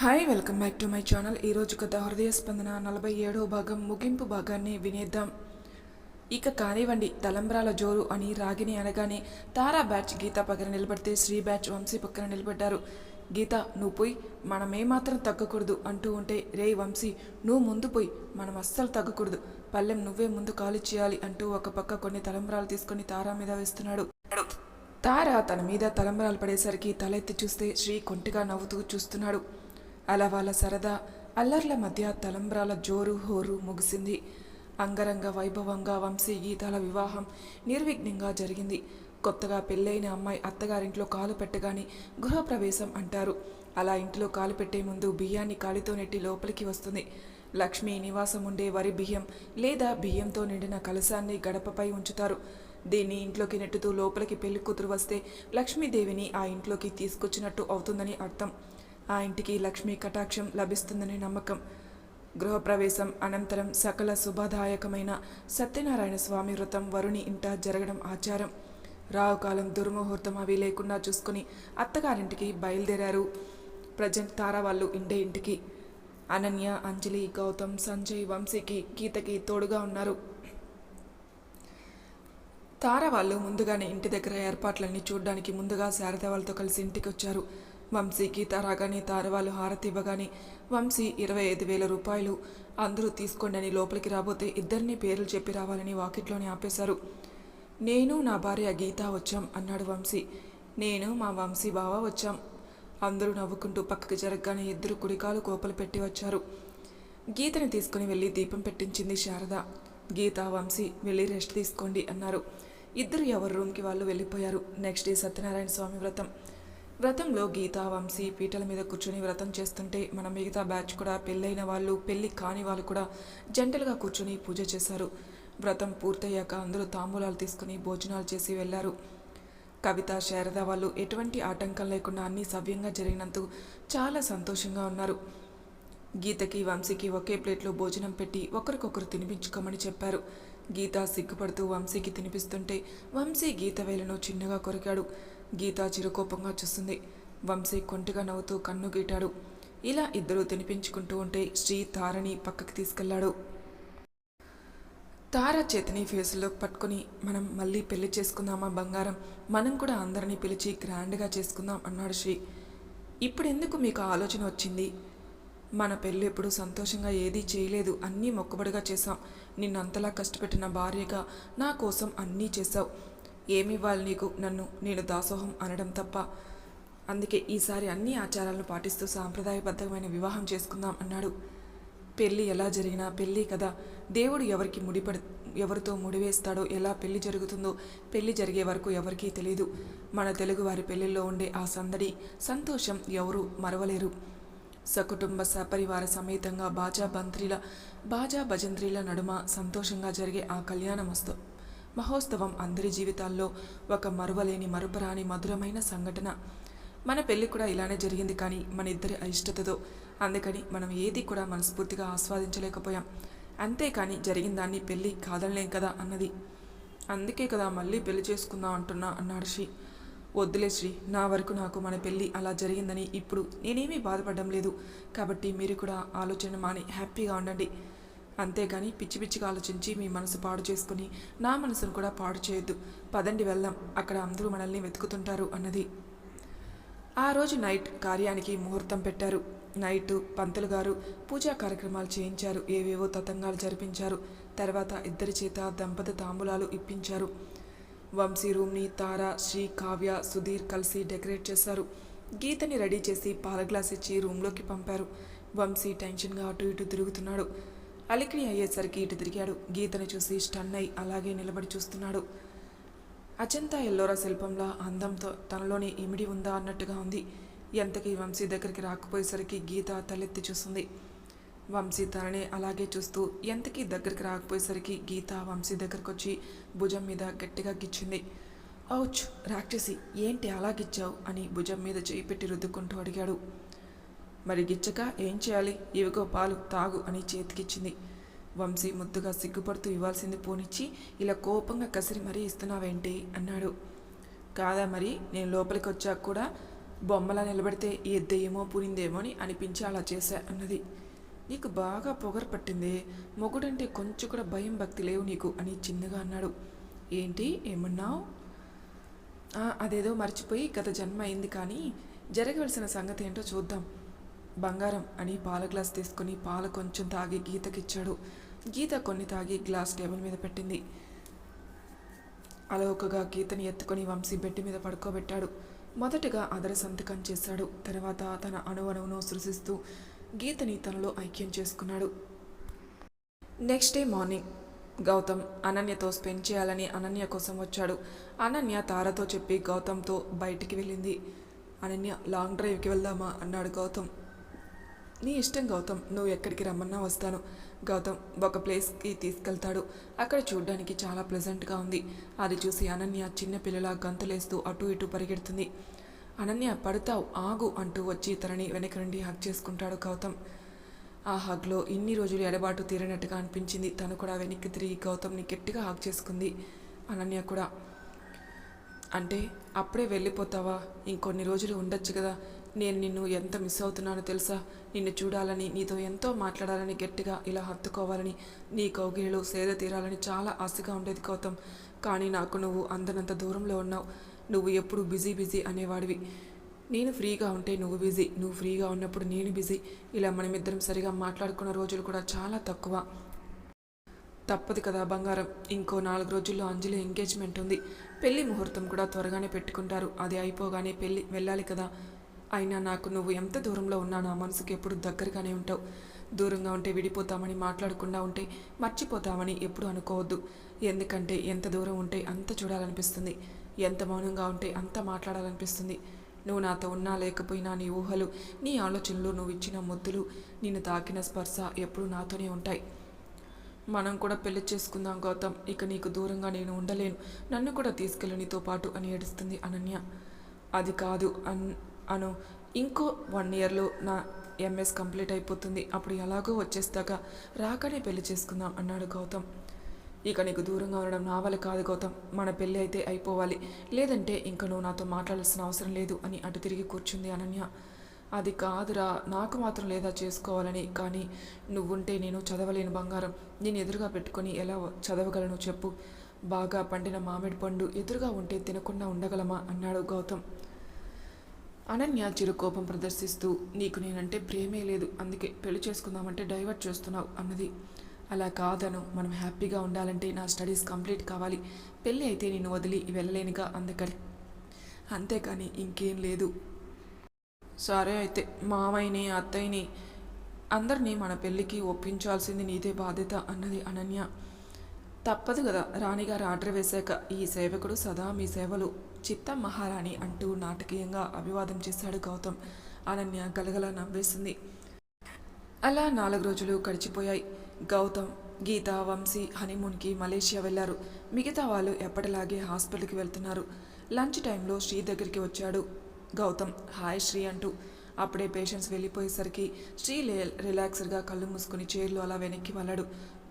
Hi welcome back to my channel. ఈరోజు కథ హృదయ స్పందన నలభై ఏడో భాగం ముగింపు భాగాన్ని వినేద్దాం. ఇక కానివ్వండి తలంబ్రాల జోరు అని రాగిని అనగానే తారా బ్యాచ్ గీత పక్కన నిలబడితే శ్రీ బ్యాచ్ వంశీ పక్కన నిలబడ్డారు. గీత నువ్వు పోయి మనం ఏమాత్రం తగ్గకూడదు అంటూ ఉంటే రే వంశీ నువ్వు ముందు పోయి మనం అస్సలు తగ్గకూడదు. పల్లెం నువ్వే ముందు కాలు చేయాలి అంటూ ఒక పక్క కొన్ని తలంబ్రాలు తీసుకొని తారా మీద వేస్తున్నాడు. తార తన మీద తలంబరాలు పడేసరికి తలెత్తి చూస్తే శ్రీ కొంటిగా నవ్వుతూ చూస్తున్నాడు. అలా వాళ్ళ సరదా అల్లర్ల మధ్య తలంబ్రాల జోరు హోరు ముగిసింది. అంగరంగ వైభవంగా వంశీ గీతాల వివాహం నిర్విఘ్నంగా జరిగింది. కొత్తగా పెళ్ళైన అమ్మాయి అత్తగారింట్లో కాలు పెట్టగానే గృహప్రవేశం అంటారు. అలా ఇంట్లో కాలు పెట్టే ముందు బియ్యాన్ని కాలితో నెట్టి లోపలికి వస్తుంది. లక్ష్మి నివాసం ఉండే వరి బియ్యం లేదా బియ్యంతో నిండిన కలశాన్ని గడపపై ఉంచుతారు. దీన్ని ఇంట్లోకి నెట్టుతూ లోపలికి పెళ్ళి కూతురు వస్తే లక్ష్మీదేవిని ఆ ఇంట్లోకి తీసుకొచ్చినట్టు అవుతుందని అర్థం. ఆ ఇంటికి లక్ష్మీ కటాక్షం లభిస్తుందనే నమ్మకం. గృహప్రవేశం అనంతరం సకల శుభదాయకమైన సత్యనారాయణ స్వామి వ్రతం వరుణి ఇంట జరగడం ఆచారం. రావుకాలం దుర్ముహూర్తం అవి లేకుండా చూసుకుని అత్తగారింటికి బయలుదేరారు. ప్రజెంట్ తారా వాళ్ళు ఇండే ఇంటికి. అనన్య అంజలి గౌతమ్ సంజయ్ వంశీకి గీతకి తోడుగా ఉన్నారు. తార వాళ్ళు ముందుగానే ఇంటి దగ్గర ఏర్పాట్లన్నీ చూడడానికి ముందుగా శారద వాళ్ళతో కలిసి ఇంటికి వచ్చారు వంశీ గీత రాగానే హారతి ఇవ్వగానే వంశీ ఇరవై ఐదు వేల రూపాయలు అందరూ తీసుకోండి అని లోపలికి రాబోతే ఇద్దరిని పేర్లు చెప్పి రావాలని వాకిట్లోనే ఆపేశారు. నేను నా భార్య గీత వచ్చాం అన్నాడు వంశీ. నేను మా వంశీ బావ వచ్చాం. అందరూ నవ్వుకుంటూ పక్కకి జరగగానే ఇద్దరు కుడికాలు కోపలు పెట్టి వచ్చారు. గీతని తీసుకుని వెళ్ళి దీపం పెట్టించింది శారద. గీత వంశీ వెళ్ళి రెస్ట్ తీసుకోండి అన్నారు. ఇద్దరు ఎవరి రూమ్కి వాళ్ళు వెళ్ళిపోయారు. నెక్స్ట్ డే సత్యనారాయణ స్వామి వ్రతం. వ్రతంలో గీతా వంశీ పీటల మీద కూర్చొని వ్రతం చేస్తుంటే మన మిగతా బ్యాచ్ కూడా పెళ్ళైన వాళ్ళు పెళ్ళి కాని వాళ్ళు కూడా జంటలుగా కూర్చొని పూజ చేశారు. వ్రతం పూర్తయ్యాక అందరూ తాంబూలాలు తీసుకుని భోజనాలు చేసి వెళ్ళారు కవిత శారద వాళ్ళు ఎటువంటి ఆటంకం లేకుండా అన్నీ సవ్యంగా జరిగినందుకు చాలా సంతోషంగా ఉన్నారు. గీతకి వంశీకి ఒకే ప్లేట్లో భోజనం పెట్టి ఒకరికొకరు తినిపించుకోమని చెప్పారు. గీత సిగ్గుపడుతూ వంశీకి తినిపిస్తుంటే వంశీ గీత వేలను చిన్నగా కొరికాడు. గీత చిరుకోపంగా చూస్తుంది. వంశీ కొంటిగా నవ్వుతూ కన్ను గీటాడు. ఇలా ఇద్దరూ తినిపించుకుంటూ ఉంటే శ్రీ తారని పక్కకి తీసుకెళ్ళాడు. తార చేతిని ఫేసులో పట్టుకొని మనం మళ్ళీ పెళ్ళి చేసుకుందామా బంగారం? మనం కూడా అందరినీ పిలిచి గ్రాండ్గా చేసుకుందాం అన్నాడు శ్రీ. ఇప్పుడు ఎందుకు మీకు ఆలోచన వచ్చింది? మన పెళ్ళి ఎప్పుడు సంతోషంగా ఏదీ చేయలేదు. అన్నీ మొక్కుబడిగా చేశాం. నిన్నంతలా కష్టపెట్టిన భార్యగా నా కోసం అన్నీ చేశావు. ఏమివ్వాలి నీకు? నన్ను నేను దాసోహం అనడం తప్ప. అందుకే ఈసారి అన్ని ఆచారాలను పాటిస్తూ సాంప్రదాయబద్ధమైన వివాహం చేసుకుందాం అన్నాడు. పెళ్ళి ఎలా జరిగినా పెళ్ళి కదా. దేవుడు ఎవరికి ముడిపడి ఎవరితో ముడివేస్తాడో ఎలా పెళ్ళి జరుగుతుందో పెళ్ళి జరిగే వరకు ఎవరికీ తెలియదు మన తెలుగువారి పెళ్ళిల్లో ఉండే ఆ సందడి సంతోషం ఎవరు మరవలేరు. సకుటుంబ సపరివార సమేతంగా బాజా బంత్రిల బాజా భజంత్రిల నడుమ సంతోషంగా జరిగే ఆ కళ్యాణం మస్తు మహోత్సవం అందరి జీవితాల్లో ఒక మరువలేని మరుపరాని మధురమైన సంఘటన. మన పెళ్ళి కూడా ఇలానే జరిగింది కానీ మన ఇద్దరి అయిష్టతతో. అందుకని మనం ఏది కూడా మనస్ఫూర్తిగా ఆస్వాదించలేకపోయాం. అంతేకాని జరిగిన దాన్ని పెళ్ళి కాదనలేం కదా అన్నది. అందుకే కదా మళ్ళీ పెళ్ళి చేసుకుందాం అంటున్నా అన్నాడు శ్రీ. వద్దులే శ్రీ నా వరకు నాకు మన పెళ్ళి అలా జరిగిందని ఇప్పుడు నేనేమీ బాధపడడం లేదు. కాబట్టి మీరు కూడా ఆలోచన మాని హ్యాపీగా ఉండండి. అంతేగాని పిచ్చి పిచ్చిగా ఆలోచించి మీ మనసు పాడు చేసుకుని నా మనసును కూడా పాడు చేయొద్దు. పదండి వెళ్దాం. అక్కడ అందరూ మనల్ని వెతుకుతుంటారు అన్నది. ఆ రోజు నైట్ కార్యానికి ముహూర్తం పెట్టారు. నైట్ పంతులు గారు పూజా కార్యక్రమాలు చేయించారు. ఏవేవో తతంగాలు జరిపించారు. తర్వాత ఇద్దరి చేత దంపతి తాంబూలాలు ఇప్పించారు. వంశీ రూమ్ని తార శ్రీ కావ్య సుధీర్ కలిసి డెకరేట్ చేశారు. గీతని రెడీ చేసి పాల గ్లాస్ ఇచ్చి రూమ్లోకి పంపారు. వంశీ టెన్షన్గా అటు ఇటు తిరుగుతున్నాడు. అలికిడి అయ్యేసరికి ఇటు తిరిగాడు. గీతని చూసి స్టన్నై అలాగే నిలబడి చూస్తున్నాడు. అచంతా ఎల్లోరా శిల్పంలా అందంతో తనలోనే ఇమిడి ఉందా అన్నట్టుగా ఉంది. ఎంతకీ వంశీ దగ్గరికి రాకపోయేసరికి గీత తలెత్తి చూస్తుంది. వంశీ తననే అలాగే చూస్తూ ఎంతకీ దగ్గరికి రాకపోయేసరికి గీత వంశీ దగ్గరకు వచ్చి భుజం మీద గట్టిగా గిచ్చింది. ఔచ్ రాక్షసి ఏంటి అలా గిచ్చావు? అని భుజం మీద చేయి పెట్టి రుద్దుకుంటూ అడిగాడు. మరి గిచ్చక ఏం చేయాలి? ఇవిగో పాలు తాగు అని చేతికిచ్చింది. వంశీ ముద్దుగా సిగ్గుపడుతూ ఇవ్వాల్సింది పోనిచ్చి ఇలా కోపంగా కసిరి మరీ ఇస్తున్నావేంటి? అన్నాడు. కాదా మరి? నేను లోపలికి వచ్చాక కూడా బొమ్మలా నిలబడితే ఈ దెయ్యమో పూనిందేమో అని అనిపించి అలా చేశా అన్నది. నీకు బాగా పొగరు పట్టింది. మొగుడంటే కొంచెం కూడా భయం భక్తి లేవు నీకు అని చిన్నగా అన్నాడు. ఏంటి? ఏమన్నావు? అదేదో మర్చిపోయి గత జన్మ అయింది కానీ జరగవలసిన సంగతి ఏంటో చూద్దాం. బంగారం అని పాల గ్లాస్ తీసుకుని పాలు కొంచెం తాగి గీతకిచ్చాడు. గీత కొన్ని తాగి గ్లాస్ టేబుల్ మీద పెట్టింది. అలవకగా గీతని ఎత్తుకొని వంశీ బెడ్ మీద పడుకోబెట్టాడు. మొదటగా అదర సంతకం చేశాడు. తర్వాత తన అణువణువును సృశిస్తూ గీతని తనలో ఐక్యం చేసుకున్నాడు. నెక్స్ట్ డే మార్నింగ్ గౌతమ్ అనన్యతో స్పెండ్ చేయాలని అనన్య కోసం వచ్చాడు. అనన్య తారతో చెప్పి గౌతమ్తో బయటికి వెళ్ళింది. అనన్య లాంగ్ డ్రైవ్కి వెళ్దామా? అన్నాడు గౌతమ్. నీ ఇష్టం గౌతమ్. నువ్వు ఎక్కడికి రమ్మన్నా వస్తాను. గౌతమ్ ఒక ప్లేస్కి తీసుకెళ్తాడు. అక్కడ చూడ్డానికి చాలా ప్లెజెంట్గా ఉంది. అది చూసి అనన్య చిన్న పిల్లల గంతులేస్తూ అటు ఇటు పరిగెడుతుంది. అనన్య పడతావు ఆగు అంటూ వచ్చి తనని వెనక నుండి హక్ చేసుకుంటాడు గౌతమ్. ఆ హగ్లో ఇన్ని రోజులు ఎడబాటు తీరినట్టుగా అనిపించింది. తను కూడా వెనక్కి తిరిగి గౌతమ్ని గట్టిగా హక్ చేసుకుంది. అనన్య కూడా అంటే అప్పుడే వెళ్ళిపోతావా? ఇంకొన్ని రోజులు ఉండొచ్చు కదా. నేను నిన్ను ఎంత మిస్ అవుతున్నానో తెలుసా? నిన్ను చూడాలని నీతో ఎంతో మాట్లాడాలని గట్టిగా ఇలా హత్తుకోవాలని నీ కౌగిలిలో సేద తీరాలని చాలా ఆశగా ఉండేది గౌతమ్. కానీ నాకు నువ్వు అందనంత దూరంలో ఉన్నావు. నువ్వు ఎప్పుడు బిజీ బిజీ అనేవాడివి. నేను ఫ్రీగా ఉంటే నువ్వు బిజీ నువ్వు ఫ్రీగా ఉన్నప్పుడు నేను బిజీ. ఇలా మనమిద్దరం సరిగా మాట్లాడుకున్న రోజులు కూడా చాలా తక్కువ. తప్పదు కదా బంగారం. ఇంకో నాలుగు రోజుల్లో అంజలి ఎంగేజ్మెంట్ ఉంది. పెళ్ళి ముహూర్తం కూడా త్వరగానే పెట్టుకుంటారు. అది అయిపోగానే పెళ్ళి వెళ్ళాలి కదా. అయినా నాకు నువ్వు ఎంత దూరంలో ఉన్నా నా మనసుకి ఎప్పుడు దగ్గరగానే ఉంటావు. దూరంగా ఉంటే విడిపోతామని మాట్లాడకుండా ఉంటే మర్చిపోతామని ఎప్పుడు అనుకోవద్దు. ఎందుకంటే ఎంత దూరం ఉంటే అంత చూడాలనిపిస్తుంది. ఎంత మౌనంగా ఉంటే అంత మాట్లాడాలనిపిస్తుంది. నువ్వు నాతో ఉన్నా లేకపోయినా నీ ఊహలు నీ ఆలోచనలు నువ్వు ఇచ్చిన ముద్దులు నిన్ను తాకిన స్పర్శ ఎప్పుడూ నాతోనే ఉంటాయి. మనం కూడా పెళ్ళి చేసుకుందాం గౌతమ్. ఇక నీకు దూరంగా నేను ఉండలేను. నన్ను కూడా తీసుకెళ్ళు నీతో పాటు అని ఏడుస్తుంది అనన్య. అది కాదు అన్ అను ఇంకో వన్ ఇయర్లో నా ఎంఎస్ కంప్లీట్ అయిపోతుంది. అప్పుడు ఎలాగో వచ్చేస్తాక రాకనే పెళ్ళి చేసుకుందాం అన్నాడు గౌతమ్. ఇక నీకు దూరంగా ఉండడం నా వల్ల కాదు గౌతమ్. మన పెళ్ళి అయితే అయిపోవాలి. లేదంటే ఇంక నువ్వు నాతో మాట్లాడాల్సిన అవసరం లేదు అని అటు తిరిగి కూర్చుంది అనన్య. అది కాదురా నాకు మాత్రం లేదా చేసుకోవాలని. కానీ నువ్వుంటే నేను చదవలేను బంగారం. నేను ఎదురుగా పెట్టుకొని ఎలా చదవగలను చెప్పు? బాగా పండిన మామిడి పండు ఎదురుగా ఉంటే తినకుండా ఉండగలమా? అన్నాడు గౌతమ్. అనన్య చిరుకోపం ప్రదర్శిస్తూ నీకు నేనంటే ప్రేమే లేదు అందుకే పెళ్ళి చేసుకుందామంటే డైవర్ట్ చేస్తున్నావు అన్నది. అలా కాదను మనం హ్యాపీగా ఉండాలంటే నా స్టడీస్ కంప్లీట్ కావాలి పెళ్ళి అయితే నేను వదిలి వెళ్ళలేనుగా అందుకని అంతేకాని ఇంకేం లేదు. సరే అయితే మామయ్యని అత్తయ్యని అందరినీ మన పెళ్ళికి ఒప్పించాల్సింది నీదే బాధ్యత అన్నది అనన్య. తప్పదు కదా రాణిగారు ఆర్డర్ వేశాక ఈ సేవకుడు సదా మీ సేవలు. చిత్త మహారాణి అంటూ నాటకీయంగా అభివాదం చేశాడు గౌతమ్. అనన్య గలగల నవ్వేసింది. అలా నాలుగు రోజులు గడిచిపోయాయి. గౌతమ్ గీత వంశీ హనీమూన్కి మలేషియా వెళ్ళారు మిగతా వాళ్ళు ఎప్పటిలాగే హాస్పిటల్కి వెళ్తున్నారు. లంచ్ టైంలో శ్రీ దగ్గరికి వచ్చాడు గౌతమ్. హాయ్ శ్రీ అంటూ అప్పుడే పేషెంట్స్ వెళ్ళిపోయేసరికి శ్రీ లే రిలాక్స్డ్గా కళ్ళు మూసుకుని చైర్లో అలా వెనక్కి వెళ్ళాడు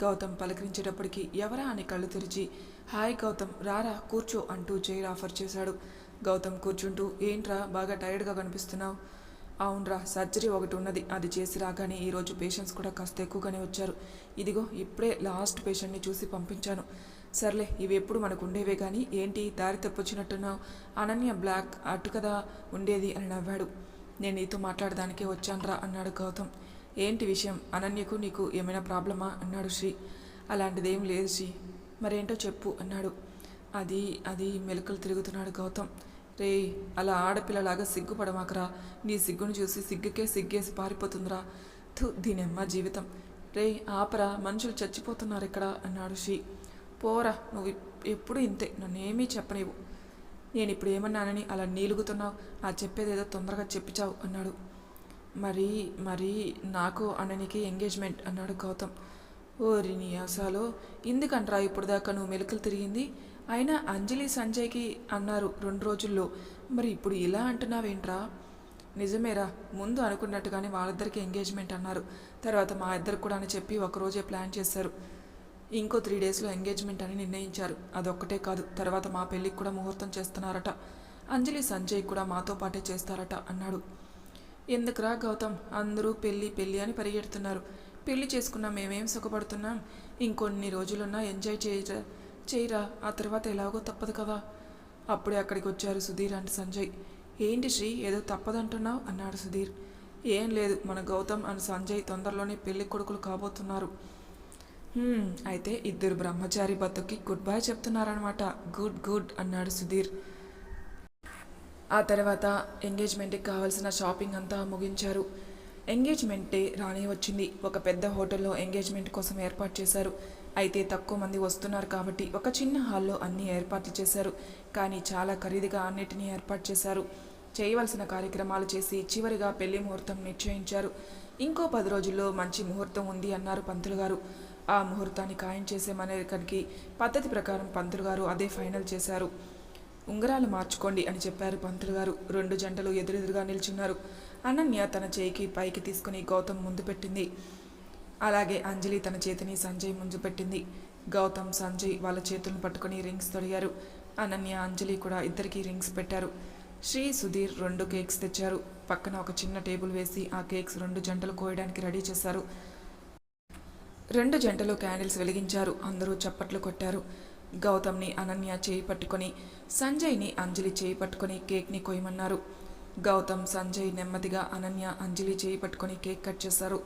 గౌతమ్ పలకరించేటప్పటికి ఎవరా అని కళ్ళు తెరిచి హాయ్ గౌతమ్ రారా కూర్చో అంటూ చైర్ ఆఫర్ చేశాడు. గౌతమ్ కూర్చుంటూ ఏంట్రా బాగా టైర్డ్గా కనిపిస్తున్నావు? అవునరా సర్జరీ ఒకటి ఉన్నది అది చేసి రాగానే ఈరోజు పేషెంట్స్ కూడా కాస్త ఎక్కువగానే వచ్చారు. ఇదిగో ఇప్పుడే లాస్ట్ పేషెంట్ని చూసి పంపించాను. సర్లే ఇవి ఎప్పుడు మనకు ఉండేవే కానీ ఏంటి దారి తప్పొచ్చినట్టున్నావు? అనన్య బ్లాక్ అటు కదా ఉండేది? అని నవ్వాడు. నేను నీతో మాట్లాడడానికే వచ్చానురా అన్నాడు గౌతమ్. ఏంటి విషయం? అనన్యకు నీకు ఏమైనా ప్రాబ్లమా? అన్నాడు శ్రీ. అలాంటిదేం లేదు శ్రీ. మరేంటో చెప్పు అన్నాడు. అది అది మెలకలు తిరుగుతున్నాడు గౌతమ్. రే అలా ఆడపిల్లలాగా సిగ్గుపడమాకరా. నీ సిగ్గును చూసి సిగ్గుకే సిగ్గేసి పారిపోతుందిరా. థు దీనమ్మ జీవితం. రే ఆపరా మనుషులు చచ్చిపోతున్నారు ఇక్కడ అన్నాడు షీ. పోరా నువ్వు ఎప్పుడు ఇంతే నన్నేమీ చెప్పనివ్వు. నేను ఇప్పుడు ఏమన్నానని అలా నీలుగుతున్నావు ఆ చెప్పేదేదో తొందరగా చెప్పిచావు అన్నాడు. మరి మరి నాకు అన్ననికి ఎంగేజ్మెంట్ అన్నాడు గౌతమ్. ఓరి నీ అసాలో ఎందుకంట్రా ఇప్పుడు దాకా నువ్వు మెలకలు తిరిగింది? అయినా అంజలి సంజయ్కి అన్నారు రెండు రోజుల్లో. మరి ఇప్పుడు ఇలా అంటున్నావేంట్రా? నిజమేరా ముందు అనుకున్నట్టుగానే వాళ్ళిద్దరికి ఎంగేజ్మెంట్ అన్నారు. తర్వాత మా ఇద్దరు కూడా అని చెప్పి ఒకరోజే ప్లాన్ చేశారు. ఇంకో త్రీ డేస్లో ఎంగేజ్మెంట్ అని నిర్ణయించారు. అదొక్కటే కాదు తర్వాత మా పెళ్ళికి కూడా ముహూర్తం చేస్తున్నారట. అంజలి సంజయ్ కూడా మాతో పాటే చేస్తారట అన్నాడు. ఎందుకురా గౌతమ్? అందరూ పెళ్ళి పెళ్ళి అని పరిగెడుతున్నారు. పెళ్ళి చేసుకున్నా మేమేం సుఖపడుతున్నాం. ఇంకొన్ని రోజులున్నా ఎంజాయ్ చేయరా చేయరా ఆ తర్వాత ఎలాగో తప్పదు కదా. అప్పుడే అక్కడికి వచ్చారు సుధీర్ అండ్ సంజయ్. ఏంటి శ్రీ ఏదో తప్పదంటున్నావు? అన్నాడు సుధీర్. ఏం లేదు మన గౌతమ్ అండ్ సంజయ్ తొందరలోనే పెళ్ళి కొడుకులు కాబోతున్నారు. అయితే ఇద్దరు బ్రహ్మచారి బతుకి గుడ్ బై చెప్తున్నారనమాట గుడ్ గుడ్ అన్నాడు సుధీర్. ఆ తర్వాత ఎంగేజ్మెంట్కి కావాల్సిన షాపింగ్ అంతా ముగించారు. ఎంగేజ్మెంట్ డే రానే వచ్చింది. ఒక పెద్ద హోటల్లో ఎంగేజ్మెంట్ కోసం ఏర్పాటు చేశారు. అయితే తక్కువ మంది వస్తున్నారు కాబట్టి ఒక చిన్న హాల్లో అన్ని ఏర్పాట్లు చేశారు. కానీ చాలా ఖరీదుగా అన్నిటినీ ఏర్పాటు చేశారు. చేయవలసిన కార్యక్రమాలు చేసి చివరిగా పెళ్ళి ముహూర్తం నిశ్చయించారు. ఇంకో పది రోజుల్లో మంచి ముహూర్తం ఉంది అన్నారు పంతులు గారు. ఆ ముహూర్తాన్ని ఖాయం చేసే మనకి పద్ధతి ప్రకారం పంతులు గారు అదే ఫైనల్ చేశారు. ఉంగరాలు మార్చుకోండి అని చెప్పారు పంతులు గారు. రెండు జంటలు ఎదురెదురుగా నిల్చున్నారు. అనన్య తన చేయికి పైకి తీసుకుని గౌతమ్ ముందు పెట్టింది. అలాగే అంజలి తన చేతిని సంజయ్ ముందు పెట్టింది. గౌతమ్ సంజయ్ వాళ్ళ చేతులను పట్టుకుని రింగ్స్ తొడిగారు. అనన్య అంజలి కూడా ఇద్దరికీ రింగ్స్ పెట్టారు. శ్రీ సుధీర్ రెండు కేక్స్ తెచ్చారు. పక్కన ఒక చిన్న టేబుల్ వేసి ఆ కేక్స్ రెండు జంటలు కోయడానికి రెడీ చేశారు. రెండు జంటలు క్యాండిల్స్ వెలిగించారు. అందరూ చప్పట్లు కొట్టారు. గౌతమ్ని అనన్య చేయి పట్టుకొని సంజయ్ని అంజలి చేయి పట్టుకొని కేక్ని కొయ్యమన్నారు. గౌతమ్ సంజయ్ నెమ్మదిగా అనన్య అంజలి చేయి పట్టుకొని కేక్ కట్ చేశారు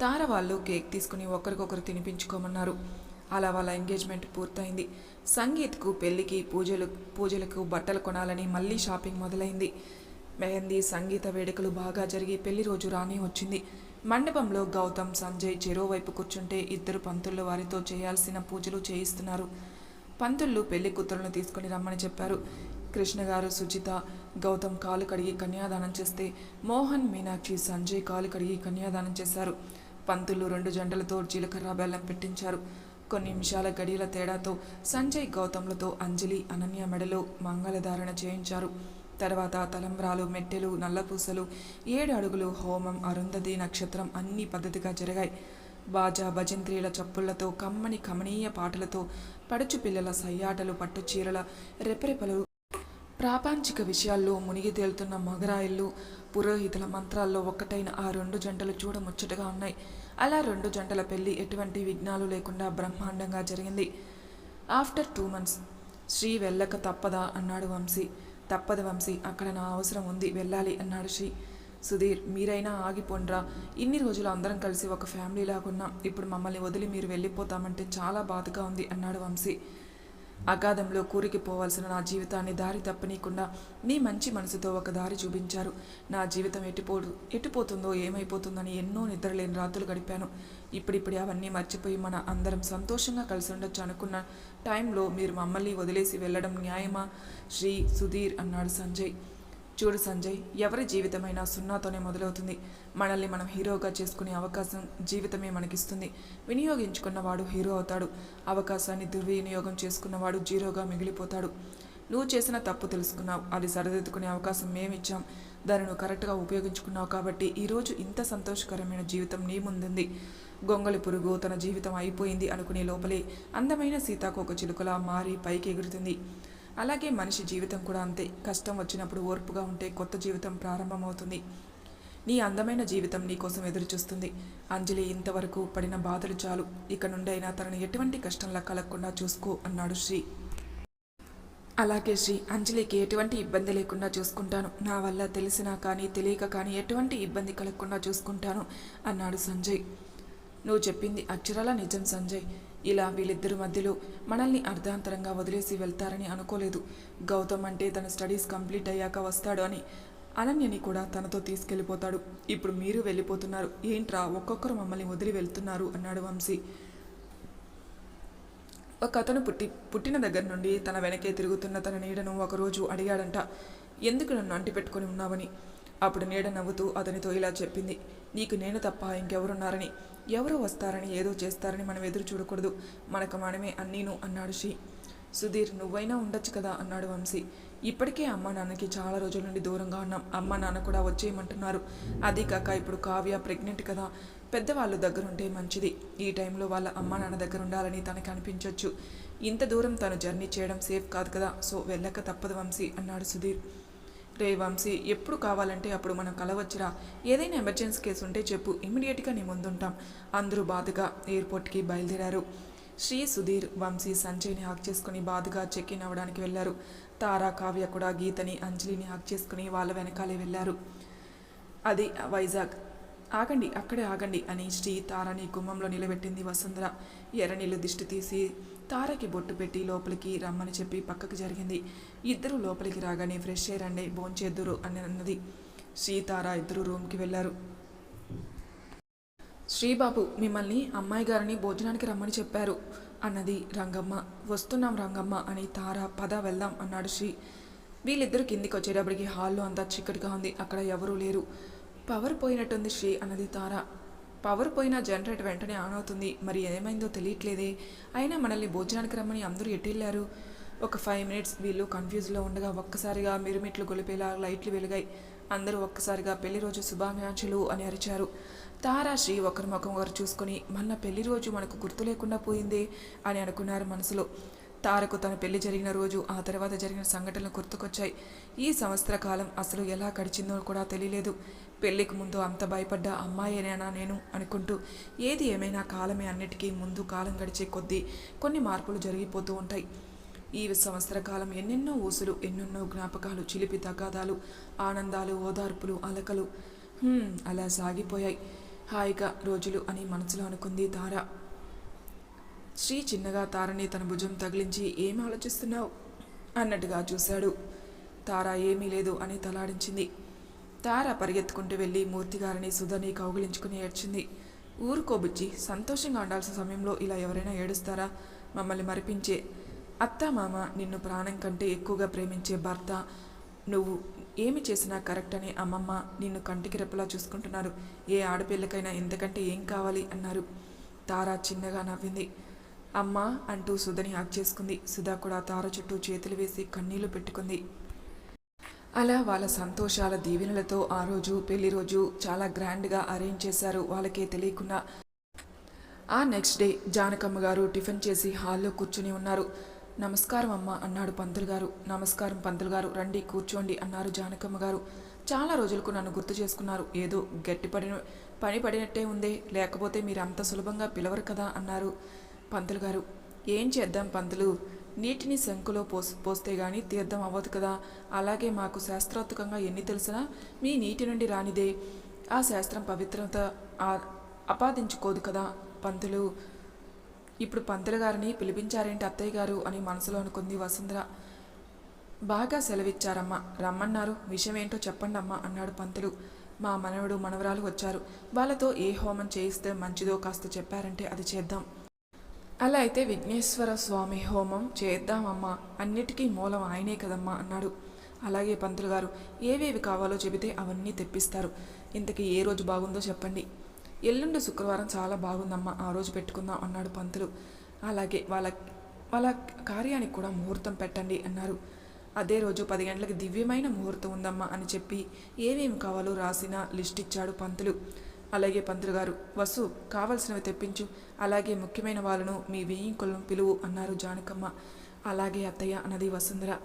తార వాళ్ళు కేక్ తీసుకుని ఒకరికొకరు తినిపించుకోమన్నారు. అలా వాళ్ళ ఎంగేజ్మెంట్ పూర్తయింది. సంగీత్కు పెళ్ళికి పూజలు పూజలకు బట్టలు కొనాలని మళ్ళీ షాపింగ్ మొదలైంది. మెహందీ సంగీత వేడుకలు బాగా జరిగి పెళ్ళి రోజు రానే వచ్చింది. మండపంలో గౌతమ్ సంజయ్ చెరోవైపు కూర్చుంటే ఇద్దరు పంతుళ్ళు వారితో చేయాల్సిన పూజలు చేయిస్తున్నారు. పంతుళ్ళు పెళ్ళి కూతురును తీసుకుని రమ్మని చెప్పారు. కృష్ణ గారు సుచిత గౌతమ్ కాలు కడిగి కన్యాదానం చేస్తే మోహన్ మీనాక్షి సంజయ్ కాలు కడిగి కన్యాదానం చేశారు. పంతులు రెండు జంటలతో జీలకర్ర బెల్లం పెట్టించారు. కొన్ని నిమిషాల గడియల తేడాతో సంజయ్ గౌతమ్లతో అంజలి అనన్య మెడలో మంగళధారణ చేయించారు. తర్వాత తలంబ్రాలు మెట్టెలు నల్లపూసలు ఏడు అడుగులు హోమం అరుంధతి నక్షత్రం అన్ని పద్ధతిగా జరిగాయి. బాజా భజంత్రీల చప్పుళ్ళతో కమ్మని కమనీయ పాటలతో పడుచు పిల్లల సయ్యాటలు పట్టు చీరల రెపరెపలు ప్రాపంచిక విషయాల్లో మునిగి తేలుతున్న మగరాయిళ్ళు పురోహితుల మంత్రాల్లో ఒక్కటైన ఆ రెండు జంటలు చూడముచ్చటగా ఉన్నాయి. అలా రెండు జంటల పెళ్ళి ఎటువంటి విఘ్నాలు లేకుండా బ్రహ్మాండంగా జరిగింది. ఆఫ్టర్ టూ మంత్స్ శ్రీ వెళ్ళక తప్పదా? అన్నాడు వంశీ. తప్పదు వంశీ అక్కడ నా అవసరం ఉంది వెళ్ళాలి అన్నాడు శ్రీ. సుధీర్ మీరైనా ఆగిపోండ్రా. ఇన్ని రోజులు అందరం కలిసి ఒక ఫ్యామిలీ లాగున్నాం ఇప్పుడు మమ్మల్ని వదిలి మీరు వెళ్ళిపోతామంటే చాలా బాధగా ఉంది అన్నాడు వంశీ. అగాధంలో కూరికి పోవాల్సిన నా జీవితాన్ని దారి తప్పనీయకుండా మీ మంచి మనసుతో ఒక దారి చూపించారు. నా జీవితం ఎటుపోడు ఎటుపోతుందో ఏమైపోతుందని ఎన్నో నిద్రలేని రాత్రులు గడిపాను. ఇప్పుడిప్పుడే అవన్నీ మర్చిపోయి మన అందరం సంతోషంగా కలిసి ఉండొచ్చు అనుకున్న టైంలో మీరు మమ్మల్ని వదిలేసి వెళ్ళడం న్యాయమా? శ్రీ సుధీర్ అన్నాడు సంజయ్. చూడు సంజయ్ ఎవరి జీవితమైనా సున్నాతోనే మొదలవుతుంది. మనల్ని మనం హీరోగా చేసుకునే అవకాశం జీవితమే మనకిస్తుంది. వినియోగించుకున్నవాడు హీరో అవుతాడు. అవకాశాన్ని దుర్వినియోగం చేసుకున్నవాడు జీరోగా మిగిలిపోతాడు. నువ్వు చేసిన తప్పు తెలుసుకున్నావు. అది సరిదిద్దుకునే అవకాశం మేమిచ్చాం. దాన్ని నువ్వు కరెక్ట్గా ఉపయోగించుకున్నావు కాబట్టి ఈరోజు ఇంత సంతోషకరమైన జీవితం నీ ముందుంది. గొంగళి పురుగు తన జీవితం అయిపోయింది అనుకునే లోపలే అందమైన సీతాకోక చిలుకలా మారి పైకి ఎగురుతుంది అలాగే మనిషి జీవితం కూడా అంతే. కష్టం వచ్చినప్పుడు ఓర్పుగా ఉంటే కొత్త జీవితం ప్రారంభమవుతుంది. నీ అందమైన జీవితం నీకోసం ఎదురుచూస్తుంది. ఎదురు చూస్తుంది అంజలి ఇంతవరకు పడిన బాధలు చాలు. ఇక నుండైన తనను ఎటువంటి కష్టంలా కలగకుండా చూసుకో అన్నాడు శ్రీ. అలాగే శ్రీ అంజలికి ఎటువంటి ఇబ్బంది లేకుండా చూసుకుంటాను. నా వల్ల తెలిసినా కానీ తెలియక కానీ ఎటువంటి ఇబ్బంది కలగకుండా చూసుకుంటాను అన్నాడు సంజయ్. నువ్వు చెప్పింది అక్షరాల నిజం సంజయ్. ఇలా వీళ్ళిద్దరి మధ్యలో మనల్ని అర్ధాంతరంగా వదిలేసి వెళ్తారని అనుకోలేదు. గౌతమ్ అంటే తన స్టడీస్ కంప్లీట్ అయ్యాక వస్తాడు అని అనన్యని కూడా తనతో తీసుకెళ్ళిపోతాడు. ఇప్పుడు మీరు వెళ్ళిపోతున్నారు. ఏంట్రా ఒక్కొక్కరు మమ్మల్ని వదిలి వెళ్తున్నారు అన్నాడు వంశీ. ఒక అతను పుట్టి పుట్టిన దగ్గర నుండి తన వెనకే తిరుగుతున్న తన నీడను ఒకరోజు అడిగాడంట. ఎందుకు నన్ను అంటిపెట్టుకొని ఉన్నావని? అప్పుడు నీడ నవ్వుతూ అతనితో ఇలా చెప్పింది. నీకు నేను తప్ప ఇంకెవరున్నారని. ఎవరు వస్తారని ఏదో చేస్తారని మనం ఎదురు చూడకూడదు. మనకు మనమే అన్నీను అన్నాడు శ్రీ సుధీర్ నువ్వైనా ఉండొచ్చు కదా అన్నాడు వంశీ. ఇప్పటికే అమ్మ నాన్నకి చాలా రోజుల నుండి దూరంగా ఉన్నాం. అమ్మ నాన్న కూడా వచ్చేయమంటున్నారు. అది కాక ఇప్పుడు కావ్య ప్రెగ్నెంట్ కదా. పెద్దవాళ్ళు దగ్గరుంటే మంచిది. ఈ టైంలో వాళ్ళ అమ్మ నాన్న దగ్గర ఉండాలని తనకి అనిపించవచ్చు ఇంత దూరం తను జర్నీ చేయడం సేఫ్ కాదు కదా. సో వెళ్ళక తప్పదు వంశీ అన్నాడు సుధీర్. రే వంశీ ఎప్పుడు కావాలంటే అప్పుడు మనం కలవచ్చురా. ఏదైనా ఎమర్జెన్సీ కేసు ఉంటే చెప్పు ఇమీడియట్గా నీ ముందుంటాం. అందరూ బాధగా ఎయిర్పోర్ట్కి బయలుదేరారు. శ్రీ సుధీర్ వంశీ సంజయ్ని హాక్ చేసుకుని బాధగా చెక్ ఇన్ అవ్వడానికి వెళ్ళారు తారా కావ్య కూడా గీతని అంజలిని హాక్ చేసుకుని వాళ్ళ వెనకాలే వెళ్ళారు అది వైజాగ్. ఆగండి అక్కడే ఆగండి అని శ్రీ తారాని గుమ్మంలో నిలబెట్టింది వసుంధర. ఎర్రనీళ్ళు దిష్టి తీసి తారకి బొట్టు పెట్టి లోపలికి రమ్మని చెప్పి పక్కకు జరిగింది. ఇద్దరు లోపలికి రాగానే ఫ్రెష్ ఎయిర్ అండి భోంచేద్దురు అని అన్నది. శ్రీ తార ఇద్దరు రూమ్కి వెళ్ళారు. శ్రీబాబు మిమ్మల్ని అమ్మాయి గారిని భోజనానికి రమ్మని చెప్పారు అన్నది రంగమ్మ. వస్తున్నాం రంగమ్మ అని తార పద వెళ్దాం అన్నాడు శ్రీ. వీళ్ళిద్దరు కిందికి వచ్చేటప్పటికి హాల్లో అంతా చిక్కటిగా ఉంది. అక్కడ ఎవరూ లేరు. పవర్ పోయినట్టుంది శ్రీ అన్నది తార. పవర్ పోయినా జనరేటర్ వెంటనే ఆన్ అవుతుంది. మరి ఏమైందో తెలియట్లేదే. అయినా మనల్ని భోజనానికి రమ్మని అందరూ ఎట్టెళ్ళారు ఒక ఫైవ్ మినిట్స్ వీళ్ళు కన్ఫ్యూజ్లో ఉండగా ఒక్కసారిగా మిరుమిట్లు గొలిపేలా లైట్లు వెలిగాయి. అందరూ ఒక్కసారిగా పెళ్ళి రోజు శుభాకాంక్షలు అని అరిచారు. తారా శ్రీ ఒకరి ముఖం ఒకరు చూసుకొని మన పెళ్ళి రోజు మనకు గుర్తు లేకుండా పోయిందే? అని అనుకున్నారు మనసులో. తారకు తన పెళ్ళి జరిగిన రోజు ఆ తర్వాత జరిగిన సంఘటనలు గుర్తుకొచ్చాయి. ఈ సంవత్సర కాలం అసలు ఎలా గడిచిందో కూడా తెలియలేదు. పెళ్ళికి ముందు అంత భయపడ్డ అమ్మాయేనా నేను అనుకుంటూ ఏది ఏమైనా కాలమే అన్నిటికీ ముందు కాలం గడిచే కొద్దీ కొన్ని మార్పులు జరిగిపోతూ ఉంటాయి. ఈ సంవత్సర కాలం ఎన్నెన్నో ఊసులు ఎన్నెన్నో జ్ఞాపకాలు చిలిపి తగాదాలు ఆనందాలు ఓదార్పులు అలకలు. అలా సాగిపోయాయి. హాయిగా రోజులు అని మనసులో అనుకుంది తార. శ్రీ చిన్నగా తారని తన భుజం తగిలించి ఏం ఆలోచిస్తున్నావు? అన్నట్టుగా చూశాడు. తార ఏమీ లేదు అని తలాడించింది. తార పరిగెత్తుకుంటూ వెళ్ళి మూర్తిగారిని సుధని కౌగిలించుకుని ఏడ్చింది. ఊరుకోబుచ్చి సంతోషంగా ఉండాల్సిన సమయంలో ఇలా ఎవరైనా ఏడుస్తారా? మమ్మల్ని మరిపించే అత్త మామ నిన్ను ప్రాణం కంటే ఎక్కువగా ప్రేమించే భర్త నువ్వు ఏమి చేసినా కరెక్ట్ అని అమ్మమ్మ నిన్ను కంటికి రెప్పలా చూసుకుంటున్నారు. ఏ ఆడపిల్లకైనా ఇంతకంటే ఏం కావాలి? అన్నారు. తారా చిన్నగా నవ్వింది. అమ్మ అంటూ సుధని హాక్ చేసుకుంది. సుధా కూడా తార చుట్టూ చేతులు వేసి కన్నీళ్ళు పెట్టుకుంది. అలా వాళ్ళ సంతోషాల దీవెనలతో ఆ రోజు పెళ్ళి రోజు చాలా గ్రాండ్గా అరేంజ్ చేశారు వాళ్ళకే తెలియకుండా. ఆ నెక్స్ట్ డే జానకమ్మ గారు టిఫిన్ చేసి హాల్లో కూర్చుని ఉన్నారు. నమస్కారం అమ్మ అన్నాడు పంతులు గారు. నమస్కారం పంతులు గారు రండి కూర్చోండి అన్నారు జానకమ్మ గారు. చాలా రోజులకు నన్ను గుర్తు చేసుకున్నారు. ఏదో గట్టిపడిన పని పడినట్టే ఉందే లేకపోతే మీరు అంత సులభంగా పిలవరు కదా అన్నారు. పంతులు గారు. ఏం చేద్దాం పంతులు? నీటిని శంకులో పోస్ పోస్తే గాని తీర్థం అవ్వదు కదా. అలాగే మాకు శాస్త్రోత్కంగా ఎన్ని తెలిసినా? మీ నీటి నుండి రానిదే. ఆ శాస్త్రం పవిత్రత అపాదించుకోదు కదా పంతులు. ఇప్పుడు పంతులు గారిని పిలిపించారేంటి అత్తయ్య గారు అని మనసులో అనుకుంది వసుంధర. బాగా సెలవిచ్చారమ్మా. రమ్మన్నారు. విషయం ఏంటో చెప్పండి అమ్మా అన్నాడు పంతులు. మా మనవడు మనవరాలు వచ్చారు. వాళ్ళతో ఏ హోమం చేయిస్తే మంచిదో కాస్త చెప్పారంటే అది చేద్దాం. అలా అయితే విఘ్నేశ్వర స్వామి హోమం చేద్దామమ్మా అన్నిటికీ మూలం ఆయనే కదమ్మా అన్నాడు. అలాగే పంతులు గారు ఏవేవి కావాలో చెబితే అవన్నీ తెప్పిస్తారు. ఇంతకీ ఏ రోజు బాగుందో చెప్పండి. ఎల్లుండి శుక్రవారం చాలా బాగుందమ్మా ఆ రోజు పెట్టుకుందాం అన్నాడు పంతులు. అలాగే వాళ్ళ వాళ్ళ కార్యానికి కూడా ముహూర్తం పెట్టండి అన్నారు. అదే రోజు పది గంటలకు దివ్యమైన ముహూర్తం ఉందమ్మా అని చెప్పి ఏమేమి కావాలో రాసిన లిస్ట్ ఇచ్చాడు పంతులు. అలాగే పంతులు గారు వసు కావలసినవి తెప్పించు అలాగే ముఖ్యమైన వాళ్ళను మీ వేయింకులను పిలువు అన్నారు జానకమ్మ. అలాగే అత్తయ్య అన్నది వసుంధర.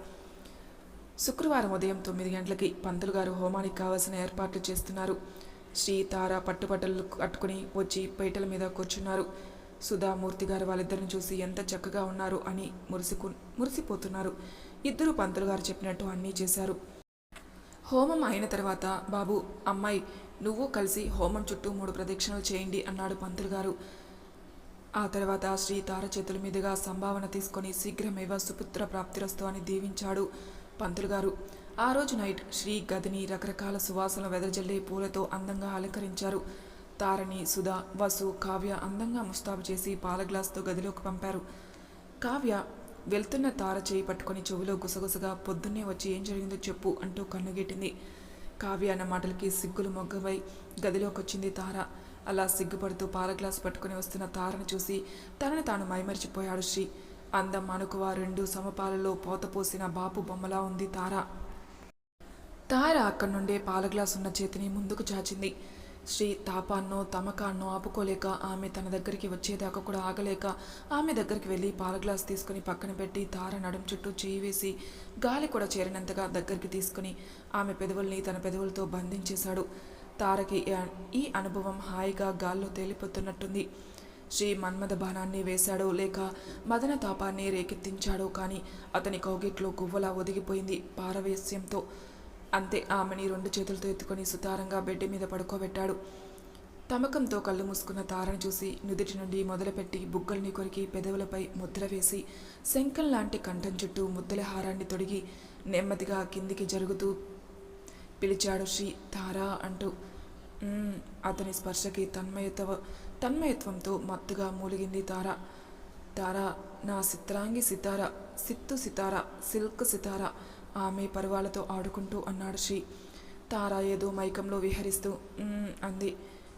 శుక్రవారం ఉదయం తొమ్మిది గంటలకి పంతులు గారు హోమానికి కావలసిన ఏర్పాట్లు చేస్తున్నారు. శ్రీ తార పట్టుబట్టలు కట్టుకుని వచ్చి పీటల మీద కూర్చున్నారు. సుధామూర్తి గారు వాళ్ళిద్దరిని చూసి ఎంత చక్కగా ఉన్నారు అని మురిసికు మురిసిపోతున్నారు. ఇద్దరు పంతులు గారు చెప్పినట్టు అన్నీ చేశారు. హోమం అయిన తర్వాత బాబు అమ్మాయి నువ్వు కలిసి హోమం చుట్టూ మూడు ప్రదక్షిణలు చేయండి అన్నాడు పంతులు గారు. ఆ తర్వాత శ్రీ తార చేతుల మీదుగా సంభావన తీసుకొని శీఘ్రమేవ సుపుత్ర ప్రాప్తిరస్తు అని దీవించాడు పంతులు గారు. ఆ రోజు నైట్ శ్రీ గదిని రకరకాల సువాసనలు వెదజల్లే పూలతో అందంగా అలంకరించారు. తారని సుధా వసు కావ్య అందంగా ముస్తాబు చేసి పాల గ్లాస్తో గదిలోకి పంపారు. కావ్య వెళ్తున్న తార చేయి పట్టుకొని చెవిలో గుసగుసగా పొద్దున్నే వచ్చి ఏం జరిగిందో చెప్పు అంటూ కన్నుగెట్టింది. కావ్య అన్న మాటలకి సిగ్గులు మొగ్గవై గదిలోకి వచ్చింది తార. అలా సిగ్గుపడుతూ పాల గ్లాస్ పట్టుకుని వస్తున్న తారను చూసి తనని తాను మైమరిచిపోయాడు శ్రీ. అందం అనుకువ రెండు సమపాలలో పోతపోసిన బాపు బొమ్మలా ఉంది తార. తార అక్కడి నుండే పాల గ్లాస్ ఉన్న చేతిని ముందుకు చాచింది. శ్రీ తాపాన్నో తమకాన్నో ఆపుకోలేక ఆమె తన దగ్గరికి వచ్చేదాకా కూడా ఆగలేక ఆమె దగ్గరికి వెళ్ళి పాల గ్లాస్ తీసుకుని పక్కన పెట్టి తార నడుం చుట్టూ చేయి వేసి గాలి కూడా చేరినంతగా దగ్గరికి తీసుకుని ఆమె పెదవుల్ని తన పెదవులతో బంధించేశాడు. తారకి ఈ- అనుభవం హాయిగా గాల్లో తేలిపోతున్నట్టుంది. శ్రీ మన్మథ బాణాన్ని వేశాడో. లేక మదన తాపాన్ని రేకెత్తించాడో. కానీ అతని కౌగిట్లో గువ్వలా ఒదిగిపోయింది పారవేశ్యంతో. అంతే ఆమెని రెండు చేతులతో ఎత్తుకొని సుతారంగా బెడ్ మీద పడుకోబెట్టాడు. తమకంతో కళ్ళు మూసుకున్న తారను చూసి నుదుటి నుండి మొదలుపెట్టి బుగ్గల్ని కొరికి పెదవులపై ముద్ర వేసి శంఖం లాంటి కంఠం చుట్టూ ముద్దల హారాన్ని తొడిగి నెమ్మదిగా కిందికి జరుగుతూ పిలిచాడు శ్రీ తారా అంటూ. అతని స్పర్శకి తన్మయత్వ తన్మయత్వంతో మత్తుగా మూలిగింది తార. తార నా సిత్రాంగి సితార సిత్తు సితార సిల్క్ సితార ఆమె పరువాలతో ఆడుకుంటూ అన్నాడు శ్రీ. తారా ఏదో మైకంలో విహరిస్తూ అంది.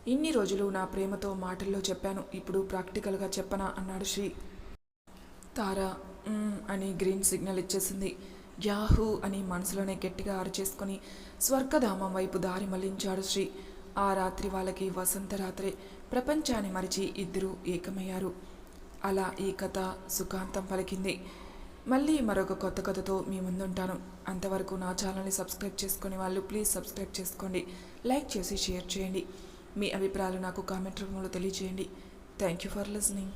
ఇన్ని రోజులు నా ప్రేమతో మాటల్లో చెప్పాను ఇప్పుడు ప్రాక్టికల్గా చెప్పనా అన్నాడు శ్రీ. తారా అని గ్రీన్ సిగ్నల్ ఇచ్చేసింది. యాహూ అని మనసులోనే గట్టిగా అరిచేసుకొని స్వర్గధామం వైపు దారి మళ్ళించాడు శ్రీ. ఆ రాత్రి వాళ్ళకి వసంతరాత్రే ప్రపంచాన్ని మరిచి ఇద్దరూ ఏకమయ్యారు. అలా ఈ కథ సుఖాంతం పలికింది. మళ్ళీ మరొక కొత్త కథతో మీ ముందుంటాను. అంతవరకు నా ఛానల్ని సబ్స్క్రైబ్ చేసుకునే వాళ్ళు ప్లీజ్ సబ్స్క్రైబ్ చేసుకోండి. లైక్ చేసి షేర్ చేయండి. మీ అభిప్రాయాలు నాకు కామెంట్ రూపంలో తెలియజేయండి. Thank you for listening.